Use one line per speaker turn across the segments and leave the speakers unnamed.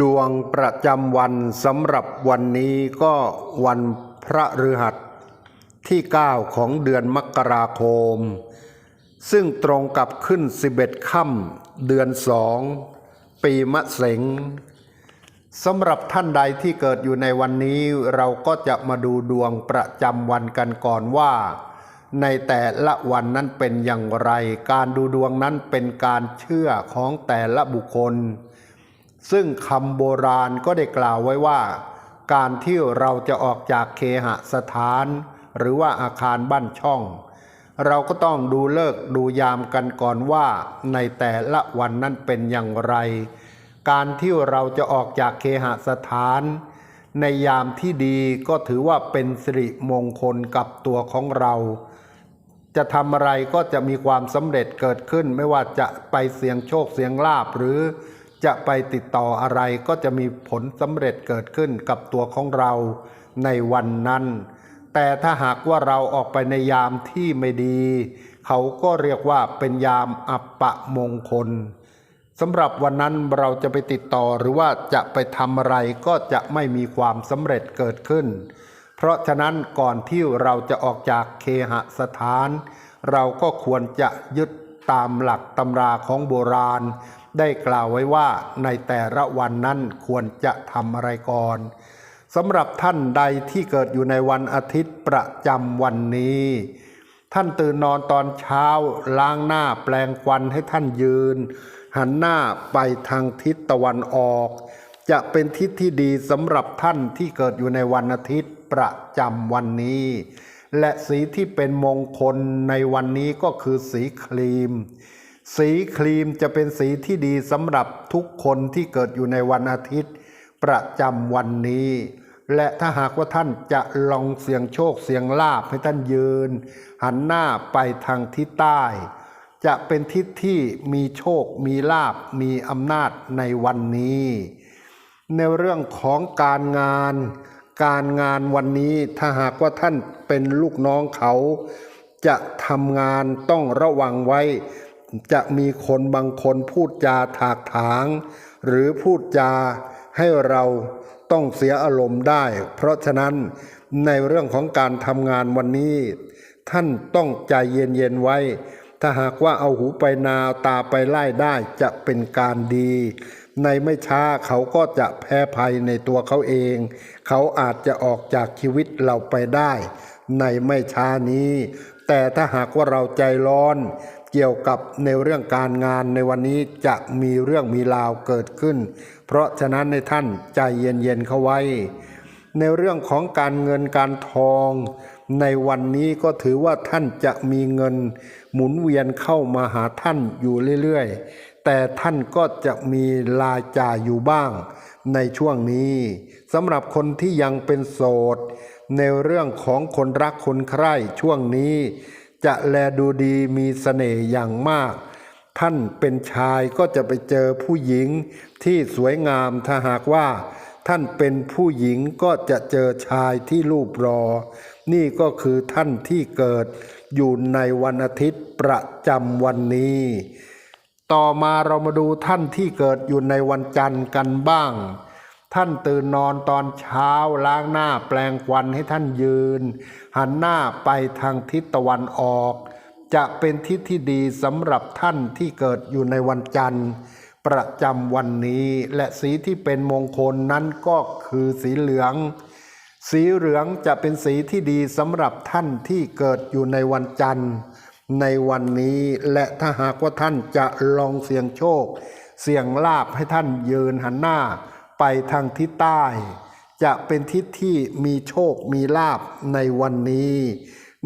ดวงประจำวันสำหรับวันนี้ก็วันพระฤหัสที่ 9 ของเดือนมกราคม ซึ่งตรงกับขึ้น 11 ค่ำเดือน2ปีมะเสงสำหรับท่านใดที่เกิดอยู่ในวันนี้เราก็จะมาดูดวงประจำวันกันก่อนว่า ในแต่ละวันนั้นเป็นอย่างไร การดูดวงนั้นเป็นการเชื่อของแต่ละบุคคล ซึ่งคำโบราณก็ได้กล่าวไว้ว่า การที่เราจะออกจากเคหสถาน หรือว่าอาคารบ้านช่อง เราก็ต้องดูเลิกดูยามกันก่อนว่า ในแต่ละวันนั้นเป็นอย่างไร การที่เราจะออกจากเคหสถาน ในยามที่ดีก็ถือว่าเป็นสิริมงคลกับตัวของเราจะทำอะไรก็จะมีความสำเร็จเกิดขึ้นไม่ว่าจะไปเสี่ยงโชคเสี่ยงลาบหรือ จะไปติดต่ออะไรก็จะมีผลสำเร็จเกิดขึ้นกับตัวของเราในวันนั้น แต่ถ้าหากว่าเราออกไปในยามที่ไม่ดี เขาก็เรียกว่าเป็นยามอัปปะมงคลสำหรับวันนั้นเราจะไปติดต่อหรือว่าจะไปทำอะไรก็จะไม่มีความสำเร็จเกิดขึ้น เพราะฉะนั้นก่อนที่เราจะออกจากเคหสถาน เราก็ควรจะยึดตามหลักตำราของโบราณ ได้กล่าวไว้ว่าในแต่ละวันนั้นควรจะทำอะไรก่อนสำหรับท่านใดที่เกิดอยู่ในวันอาทิตย์ประจำวันนี้ ท่านตื่นนอนตอนเช้าล้างหน้าแปลงควันให้ท่านยืน หันหน้าไปทางทิศตะวันออก จะเป็นทิศที่ดีสำหรับท่านที่เกิดอยู่ในวันอาทิตย์ประจำวันนี้ และสีที่เป็นมงคลในวันนี้ก็คือสีครีม สีครีมจะเป็นสีที่ดีสำหรับทุกคนที่เกิดอยู่ในวันอาทิตย์ ประจำวันนี้ และถ้าหากว่าท่านจะลองเสียงโชคเสียงลาบให้ท่านยืน หันหน้าไปทางทิศใต้ จะเป็นทิศที่มีโชค มีลาบ มีอำนาจในวันนี้ ในเรื่องของการงาน การงานวันนี้ถ้าหากว่าท่านเป็นลูกน้องเขา จะทำงานต้องระวังไว้ จะมีคนบางคนพูดจาถากถาง หรือพูดจาให้เราต้องเสียอารมณ์ได้ เพราะฉะนั้นในเรื่องของการทำงานวันนี้ ท่านต้องใจเย็นๆไว้ ถ้าหากว่าเอาหูไปนาเอาตาไปไล่ได้จะเป็นการดี ในไม่ช้าเขาก็จะแพ้ภัยในตัวเขาเอง เขาอาจจะออกจากชีวิตเราไปได้ ในไม่ช้านี้ แต่ถ้าหากว่าเราใจร้อน เกี่ยวกับในเรื่องการงานในวันนี้จะมีเรื่องมีราวเกิดขึ้น เพราะฉะนั้นในท่านใจเย็นๆเข้าไว้ ในเรื่องของการเงินการทอง ในวันนี้ก็ถือว่าท่านจะมีเงิน หมุนเวียนเข้ามาหาท่านอยู่เรื่อยๆ แต่ท่านก็จะมีรายจ่ายอยู่บ้าง ในช่วงนี้สำหรับคนที่ยังเป็นโสด ในเรื่องของคนรักคนใคร่ช่วงนี้ จะแลดูดีมีเสน่ห์อย่างมาก ท่านเป็นชายก็จะไปเจอผู้หญิงที่สวยงามถ้าหากว่า ท่านเป็นผู้หญิงก็จะเจอชายที่รูปรอ นี่ก็คือท่านที่เกิดอยู่ในวันอาทิตย์ประจำวันนี้ ต่อมาเรามาดูท่านที่เกิดอยู่ในวันจันทร์กันบ้าง ท่านตื่นนอนตอนเช้าล้างหน้าแปลงควันให้ท่านยืน หันหน้าไปทางทิศตะวันออก จะเป็นทิศที่ดีสำหรับท่านที่เกิดอยู่ในวันจันทร์ ประจำวันนี้และสีที่เป็นมงคลนั้นก็คือสีเหลือง สีเหลืองจะเป็นสีที่ดีสำหรับท่านที่เกิดอยู่ในวันจันทร์ ในวันนี้และถ้าหากว่าท่านจะลองเสี่ยงโชค เสี่ยงลาบให้ท่านยืนหันหน้า ไปทางทิศใต้ จะเป็นทิศที่มีโชคมีลาบในวันนี้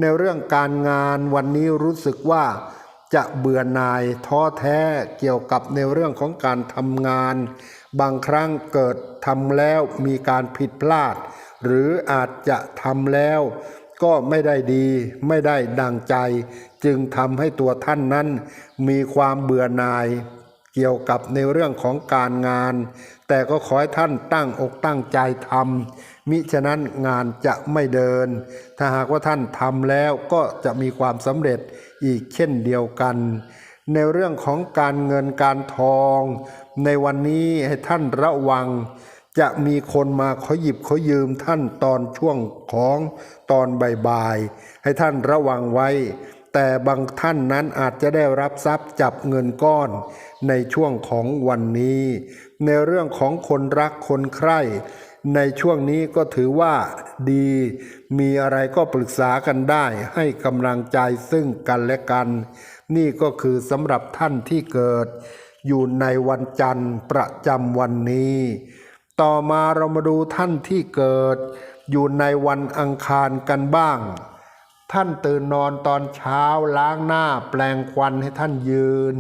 ในเรื่องการงานวันนี้รู้สึกว่าจะเบื่อหน่ายท้อแท้เกี่ยวกับในเรื่องของการทำงาน บางครั้งเกิดทำแล้วมีการผิดพลาด หรืออาจจะทำแล้ว ก็ไม่ได้ดีไม่ได้ดังใจ จึงทำให้ตัวท่านนั้น มีความเบื่อหน่าย เกี่ยวกับในเรื่องของการงาน แต่ก็ขอให้ท่านตั้งอกตั้งใจทำมิฉะนั้นงานจะไม่เดิน ถ้าหากว่าท่านทำแล้วก็จะมีความสำเร็จอีกเช่นเดียวกัน ในเรื่องของการเงินการทอง ในวันนี้ให้ท่านระวัง จะมีคนมาขอหยิบขอยืมท่านตอนช่วงของตอนบ่ายๆให้ท่านระวังไว้แต่บางท่านนั้นอาจจะได้รับทรัพย์จับเงินก้อนในช่วงของวันนี้ ในเรื่องของคนรักคนใคร่ในช่วงนี้ก็ถือว่าดี มีอะไรก็ปรึกษากันได้ ให้กำลังใจซึ่งกันและกัน นี่ก็คือสำหรับท่านที่เกิด อยู่ในวันจันทร์ประจำวันนี้ ต่อมาเรามาดูท่านที่เกิด อยู่ในวันอังคารกันบ้าง ท่านตื่นนอนตอนเช้าล้างหน้าแปลงควันให้ท่านยืน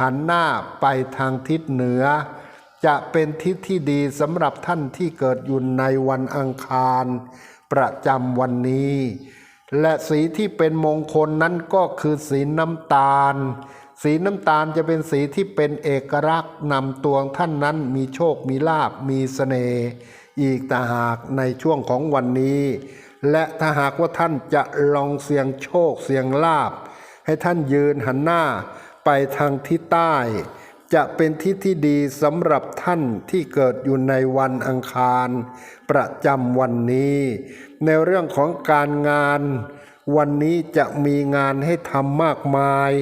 หันหน้าไปทางทิศเหนือ จะเป็นทิศที่ดีสำหรับท่านที่เกิดอยู่ในวันอังคาร ประจำวันนี้ และสีที่เป็นมงคลนั้นก็คือสีน้ำตาล สีน้ำตาลจะเป็นสีที่เป็นเอกลักษณ์นำตัวท่านนั้นมีโชคมีลาบมีเสน่ห์อีกต่หากในช่วงของวันนี้ และถ้าหากว่าท่านจะลองเสี่ยงโชคเสี่ยงลาบ ให้ท่านยืนหันหน้าไปทางทิศใต้ จะเป็นทิศที่ดีสำหรับท่านที่เกิดอยู่ในวันอังคาร ประจำวันนี้ ในเรื่องของการงาน วันนี้จะมีงานให้ทำมากมาย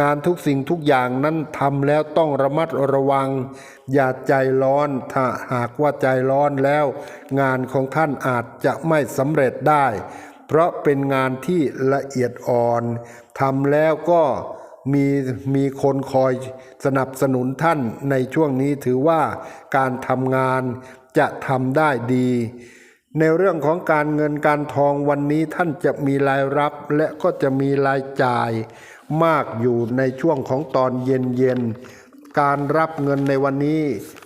งานทุกสิ่งทุกอย่างนั้นทำแล้วต้องระมัดระวัง อย่าใจร้อนถ้าหากว่าใจร้อนแล้ว งานของท่านอาจจะไม่สำเร็จได้ เพราะเป็นงานที่ละเอียดอ่อนทำแล้วก็ มีมีคนคอยสนับสนุนท่านในช่วงนี้ถือว่าการทำงานจะทำได้ดี ในเรื่องของการเงินการทองวันนี้ท่านจะมีรายรับและก็จะมีรายจ่ายมากอยู่ในช่วงของตอนเย็นเย็นการรับเงินในวันนี้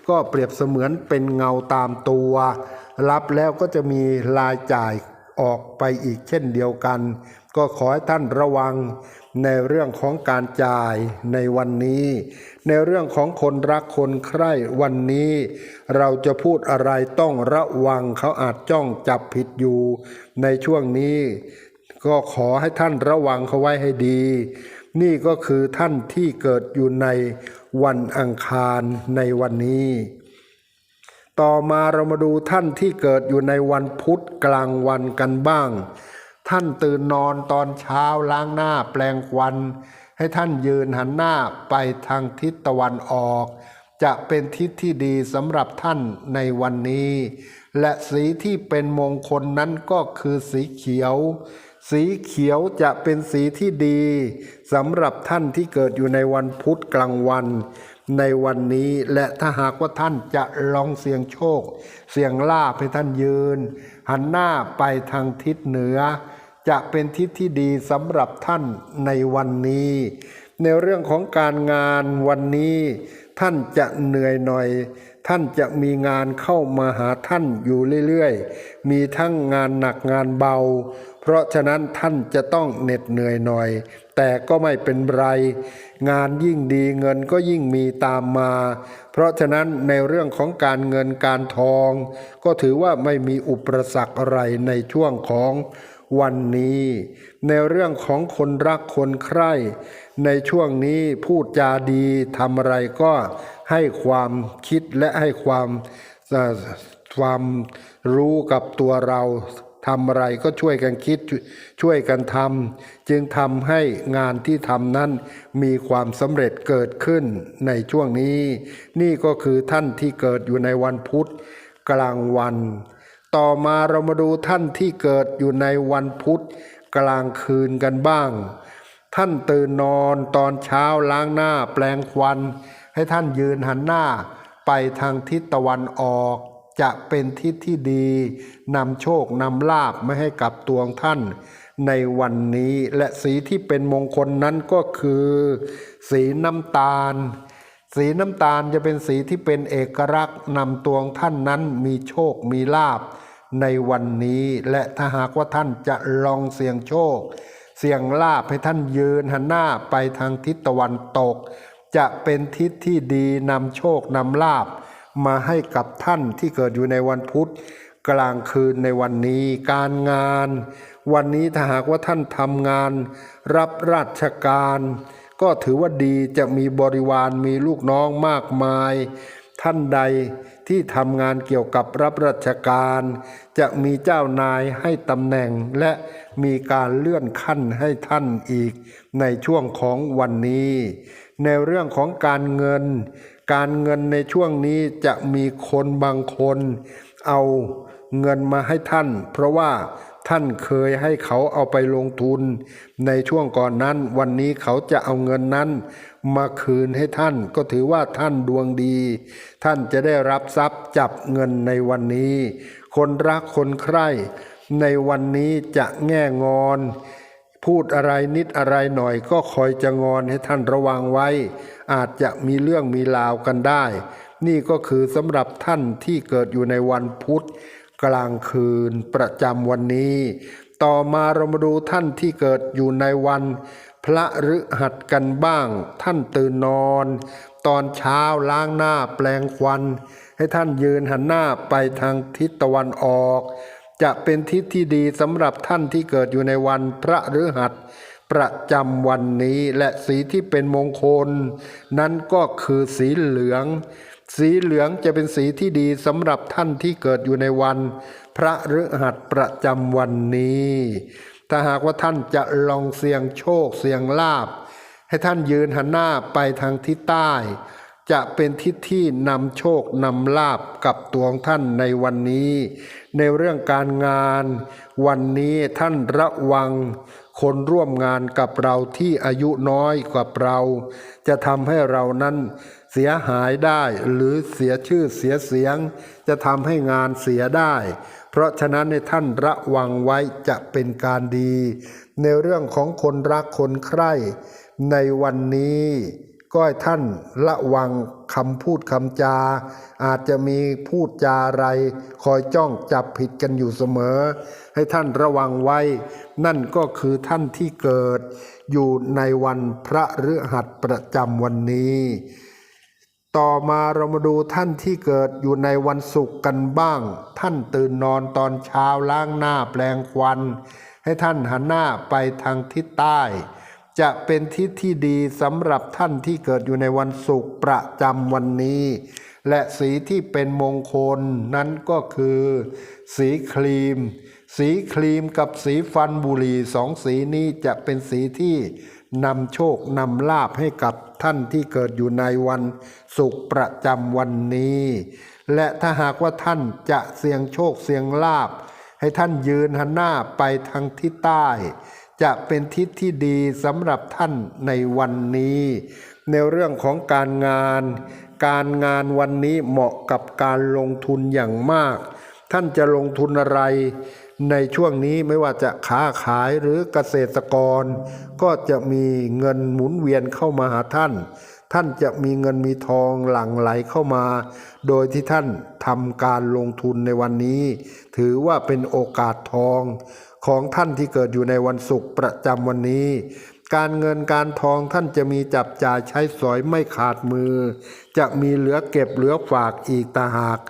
ก็เปรียบเสมือนเป็นเงาตามตัว รับแล้วก็จะมีรายจ่ายออกไปอีกเช่นเดียวกัน ก็ขอให้ท่านระวังในเรื่องของการจ่ายในวันนี้ ในเรื่องของคนรักคนใคร่วันนี้ เราจะพูดอะไรต้องระวังเขาอาจจ้องจับผิดอยู่ ในช่วงนี้ ก็ขอให้ท่านระวังเขาไว้ให้ดี นี่ก็คือท่านที่เกิดอยู่ในวันอังคารในวันนี้ ต่อมาเรามาดูท่านที่เกิดอยู่ในวันพุธกลางวันกันบ้าง ท่านตื่นนอนตอนเช้าล้างหน้าแปลงควัน ให้ท่านยืนหันหน้าไปทางทิศตะวันออก จะเป็นทิศที่ดีสำหรับท่านในวันนี้ และสีที่เป็นมงคลนั้นก็คือสีเขียว สีเขียวจะเป็นสีที่ดีสำหรับท่านที่เกิดอยู่ในวันพุธกลางวันในวันนี้และถ้าหากว่าท่านจะลองเสี่ยงโชค เสี่ยงลาภให้ท่านยืน หันหน้าไปทางทิศเหนือ จะเป็นทิศที่ดีสำหรับท่านในวันนี้ ในเรื่องของการงานวันนี้ ท่านจะเหนื่อยหน่อย ท่านจะมีงานเข้ามาหาท่านอยู่เรื่อยๆ มีทั้งงานหนักงานเบา เพราะฉะนั้นท่านจะต้องเหน็ดเหนื่อยหน่อย แต่ก็ไม่เป็นไร งานยิ่งดีเงินก็ยิ่งมีตามมา เพราะฉะนั้นในเรื่องของการเงินการทอง ก็ถือว่าไม่มีอุปสรรคอะไรในช่วงของ วันนี้ ในเรื่องของคนรักคนใคร่ ในช่วงนี้พูดจาดีทำอะไรก็ให้ความคิดและให้ความความรู้กับตัวเราทำอะไรก็ช่วยกันคิดช่วยกันทำจึงทำให้งานที่ทำนั้นมีความสำเร็จเกิดขึ้นในช่วงนี้ นี่ก็คือท่านที่เกิดอยู่ในวันพุธกลางวัน ต่อมาเรามาดูท่านที่เกิดอยู่ในวันพุธกลางคืนกันบ้าง ท่านตื่นนอนตอนเช้าล้างหน้าแปลงควัน ให้ท่านยืนหันหน้าไปทางทิศตะวันออก จะเป็นทิศที่ดีนำโชคนำลาบไม่ให้กับตัวงท่าน ในวันนี้และสีที่เป็นมงคลนั้นก็คือ สีน้ำตาล สีน้ำตาลจะเป็นสีที่เป็นเอกลักษณ์นำตัวงท่านนั้นมีโชคมีลาบในวันนี้ และถ้าหากว่าท่านจะลองเสี่ยงโชค เสี่ยงลาบให้ท่านยืนหันหน้าไปทางทิศตะวันตก จะเป็นทิศที่ดีนำโชคนำลาบ มาให้กับท่านที่เกิดอยู่ในวันพุธ กลางคืนในวันนี้การงาน วันนี้ถ้าหากว่าท่านทำงาน รับราชการ ก็ถือว่าดีจะมีบริวารมีลูกน้องมากมาย ท่านใดที่ทำงานเกี่ยวกับรับราชการ จะมีเจ้านายให้ตำแหน่งและมีการเลื่อนขั้นให้ท่านอีกในช่วงของวันนี้ ในเรื่องของการเงิน การเงินในช่วงนี้จะมีคนบางคน เอาเงินมาให้ท่าน เพราะว่า ท่านเคยให้เขาเอาไปลงทุน ในช่วงก่อนนั้น วันนี้เขาจะเอาเงินนั้น มาคืนให้ท่านก็ถือว่าท่านดวงดี ท่านจะได้รับทรัพย์จับเงินในวันนี้ คนรักคนใคร่ในวันนี้จะแง่งอน พูดอะไรนิดอะไรหน่อยก็คอยจะงอนให้ท่านระวังไว้ อาจจะมีเรื่องมีราวกันได้ นี่ก็คือสำหรับท่านที่เกิดอยู่ในวันพุธ กลางคืนประจำวันนี้ ต่อมาเรามาดูท่านที่เกิดอยู่ในวัน พระฤหัสกันบ้าง ท่านตื่นนอน ตอนเช้าล้างหน้าแปลงควัน ให้ท่านยืนหันหน้าไปทางทิศตะวันออก จะเป็นทิศที่ดีสำหรับท่านที่เกิดอยู่ในวันพระฤหัสประจำวันนี้และสีที่เป็นมงคล นั้นก็คือสีเหลือง สีเหลืองจะเป็นสีที่ดีสำหรับท่านที่เกิดอยู่ในวัน พระฤหัสประจำวันนี้ ถ้าหากว่าท่านจะลองเสี่ยงโชคเสี่ยงลาบ ให้ท่านยืนหันหน้าไปทางทิศใต้ จะเป็นทิศที่นำโชคนำลาบกับตัวของท่านในวันนี้ ในเรื่องการงาน วันนี้ท่านระวังคนร่วมงานกับเราที่อายุน้อยกว่าเรา จะทำให้เรานั้น เสียหายได้หรือเสียชื่อเสียเสียง จะทำให้งานเสียได้ เพราะฉะนั้นในท่านระวังไว้จะเป็นการดี ในเรื่องของคนรักคนใคร่ ในวันนี้ก็ให้ท่านระวังคำพูดคำจา อาจจะมีพูดจาอะไร คอยจ้องจับผิดกันอยู่เสมอ ให้ท่านระวังไว้ นั่นก็คือท่านที่เกิด อยู่ในวันพระฤหัสประจำวันนี้ ต่อมาเรามาดูท่านที่เกิดอยู่ในวันศุกร์กันบ้าง ท่านตื่นนอนตอนเช้าล้างหน้าแปลงควัน ให้ท่านหันหน้าไปทางทิศใต้ จะเป็นทิศที่ดีสำหรับท่านที่เกิดอยู่ในวันศุกร์ประจำวันนี้ และสีที่เป็นมงคลนั้นก็คือ สีครีม สีครีมกับสีฟันบุหรี่สองสีนี้จะเป็นสีที่นำโชคนำลาบให้กับ ท่านที่เกิดอยู่ในวันศุกร์ประจำวันนี้ และถ้าหากว่าท่านจะเสี่ยงโชคเสี่ยงลาบ ให้ท่านยืนหันหน้าไปทางทิศใต้ จะเป็นทิศที่ดีสำหรับท่านในวันนี้ ในเรื่องของการงาน การงานวันนี้เหมาะกับการลงทุนอย่างมาก ท่านจะลงทุนอะไร ในช่วงนี้ไม่ว่าจะค้าขายหรือเกษตรกร ก็จะมีเงินหมุนเวียนเข้ามาหาท่าน ท่านจะมีเงินมีทองหลั่งไหลเข้ามา โดยที่ท่านทำการลงทุนในวันนี้ ถือว่าเป็นโอกาสทองของท่านที่เกิดอยู่ในวันศุกร์ประจำวันนี้ การเงินการทองท่านจะมีจับจ่ายใช้สอยไม่ขาดมือ จะมีเหลือเก็บเหลือฝากอีกตาหาก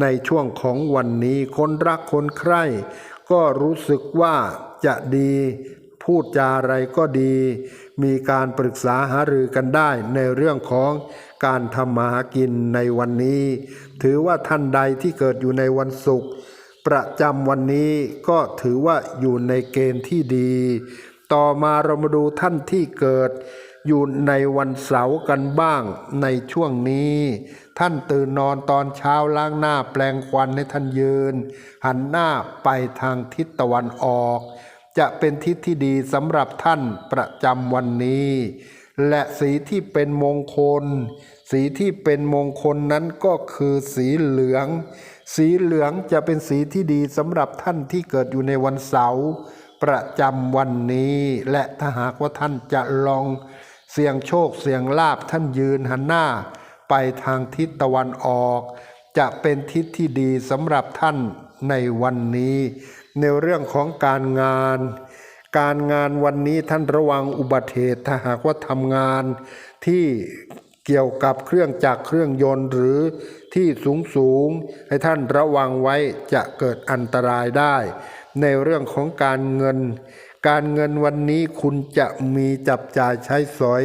ในช่วงของวันนี้คนรักคนใคร่ ก็รู้สึกว่าจะดีพูดจาอะไรก็ดี มีการปรึกษาหารือกันได้ในเรื่องของการทำมาหากินในวันนี้ ถือว่าท่านใดที่เกิดอยู่ในวันศุกร์ประจำวันนี้ก็ถือว่าอยู่ในเกณฑ์ที่ดี ต่อมาเรามาดูท่านที่เกิด อยู่ในวันเสาร์กันบ้างในช่วงนี้ ท่านตื่นนอนตอนเช้าล้างหน้าแปลงควันให้ท่านยืน หันหน้าไปทางทิศตะวันออก จะเป็นทิศที่ดีสำหรับท่านประจำวันนี้ และสีที่เป็นมงคล สีที่เป็นมงคลนั้นก็คือสีเหลือง สีเหลืองจะเป็นสีที่ดีสำหรับท่านที่เกิดอยู่ในวันเสาร์ประจำวันนี้และถ้าหากว่าท่านจะลอง เสียงโชคเสียงลาบท่านยืนหันหน้า ไปทางทิศตะวันออก จะเป็นทิศที่ดีสำหรับท่านในวันนี้ ในเรื่องของการงาน การงานวันนี้ท่านระวังอุบัติเหตุถ้าหากว่าทำงานที่เกี่ยวกับเครื่องจักรเครื่องยนต์หรือที่สูงสูงให้ท่านระวังไว้จะเกิดอันตรายได้ ในเรื่องของการเงิน การเงินวันนี้คุณจะมีจับจ่ายใช้สอย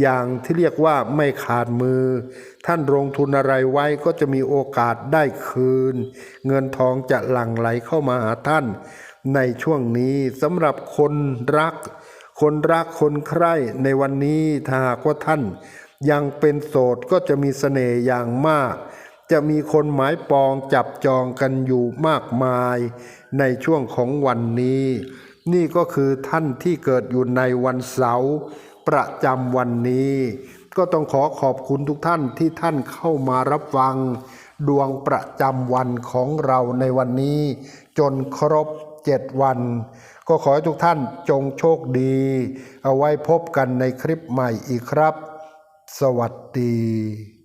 อย่างที่เรียกว่าไม่ขาดมือ ท่านลงทุนอะไรไว้ก็จะมีโอกาสได้คืน เงินทองจะหลั่งไหลเข้ามาหาท่าน ในช่วงนี้สำหรับคนรัก คนรักคนใคร่ในวันนี้ถ้าหากว่าท่าน ยังเป็นโสดก็จะมีเสน่ห์อย่างมากจะมีคนหมายปองจับจองกันอยู่มากมายในช่วงของวันนี้ นี่ก็คือท่านที่เกิดอยู่ในวันเสาร์ประจำวันนี้ ก็ต้องขอขอบคุณทุกท่านที่ท่านเข้ามารับฟัง ดวงประจำวันของเราในวันนี้ จนครบเจ็ดวัน ก็ขอให้ทุกท่านจงโชคดี เอาไว้พบกันในคลิปใหม่อีกครับ สวัสดี